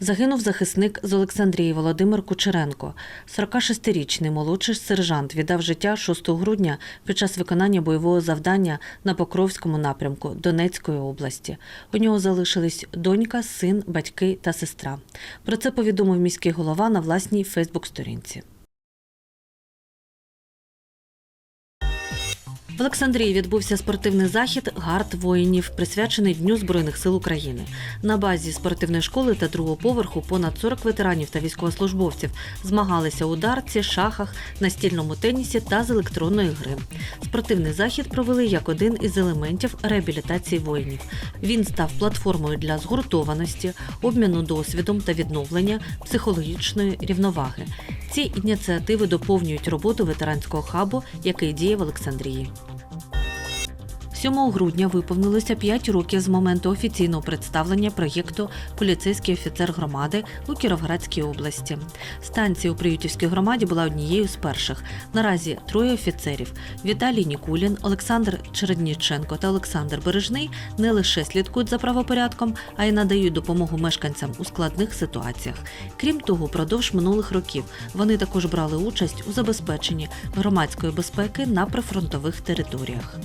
Загинув захисник з Олександрії Володимир Кучеренко. 46-річний молодший сержант віддав життя 6 грудня під час виконання бойового завдання на Покровському напрямку Донецької області. У нього залишились донька, син, батьки та сестра. Про це повідомив міський голова на власній Фейсбук-сторінці. В Олександрії відбувся спортивний захід Гард воїнів, присвячений Дню Збройних сил України. На базі спортивної школи та другого поверху понад 40 ветеранів та військовослужбовців змагалися у дарці, шахах, настільному тенісі та з електронної гри. Спортивний захід провели як один із елементів реабілітації воїнів. Він став платформою для згуртованості, обміну досвідом та відновлення психологічної рівноваги. Ці ініціативи доповнюють роботу ветеранського хабу, який діє в Олександрії. 7 грудня виповнилося 5 років з моменту офіційного представлення проєкту Поліцейський офіцер громади у Кіровоградській області. Станція у Приютівській громаді була однією з перших. Наразі троє офіцерів: Віталій Нікулін, Олександр Чередніченко та Олександр Бережний не лише слідкують за правопорядком, а й надають допомогу мешканцям у складних ситуаціях. Крім того, впродовж минулих років вони також брали участь у забезпеченні громадської безпеки на прифронтових територіях.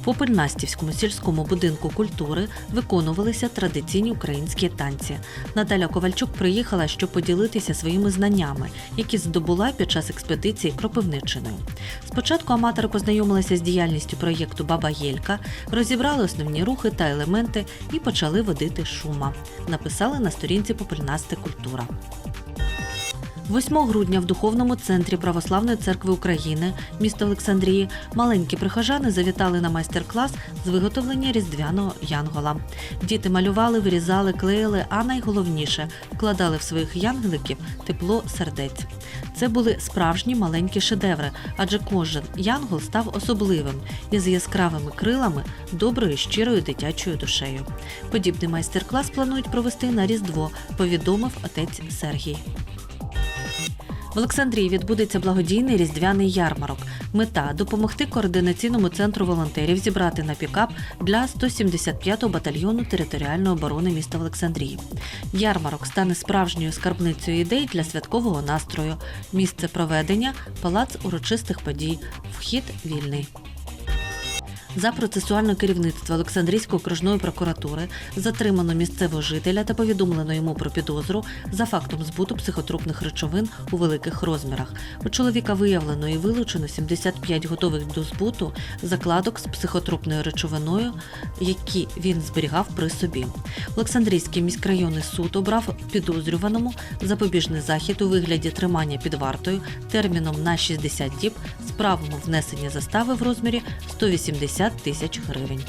В Попельнастівському сільському будинку культури виконувалися традиційні українські танці. Наталя Ковальчук приїхала, щоб поділитися своїми знаннями, які здобула під час експедиції Кропивничиною. Спочатку аматори познайомилися з діяльністю проєкту Баба Єлька, розібрали основні рухи та елементи і почали водити шума. Написали на сторінці Попельнасти культура. 8 грудня в духовному центрі Православної церкви України міста Олександрії маленькі прихожани завітали на майстер-клас з виготовлення різдвяного янгола. Діти малювали, вирізали, клеїли, а найголовніше вкладали в своїх янголиків тепло сердець. Це були справжні маленькі шедеври, адже кожен янгол став особливим із яскравими крилами, доброю щирою дитячою душею. Подібний майстер-клас планують провести на Різдво, повідомив отець Сергій. В Олександрії відбудеться благодійний різдвяний ярмарок. Мета допомогти координаційному центру волонтерів зібрати на пікап для 175-го батальйону територіальної оборони міста Олександрії. Ярмарок стане справжньою скарбницею ідей для святкового настрою. Місце проведення палац урочистих подій. Вхід вільний. За процесуальне керівництво Олександрійської окружної прокуратури затримано місцевого жителя та повідомлено йому про підозру за фактом збуту психотропних речовин у великих розмірах. У чоловіка виявлено і вилучено 75 готових до збуту закладок з психотропною речовиною, які він зберігав при собі. Олександрійський міськрайонний суд обрав підозрюваному запобіжний захід у вигляді тримання під вартою терміном на 60 діб з правом внесення застави в розмірі 180 тисяч гривень.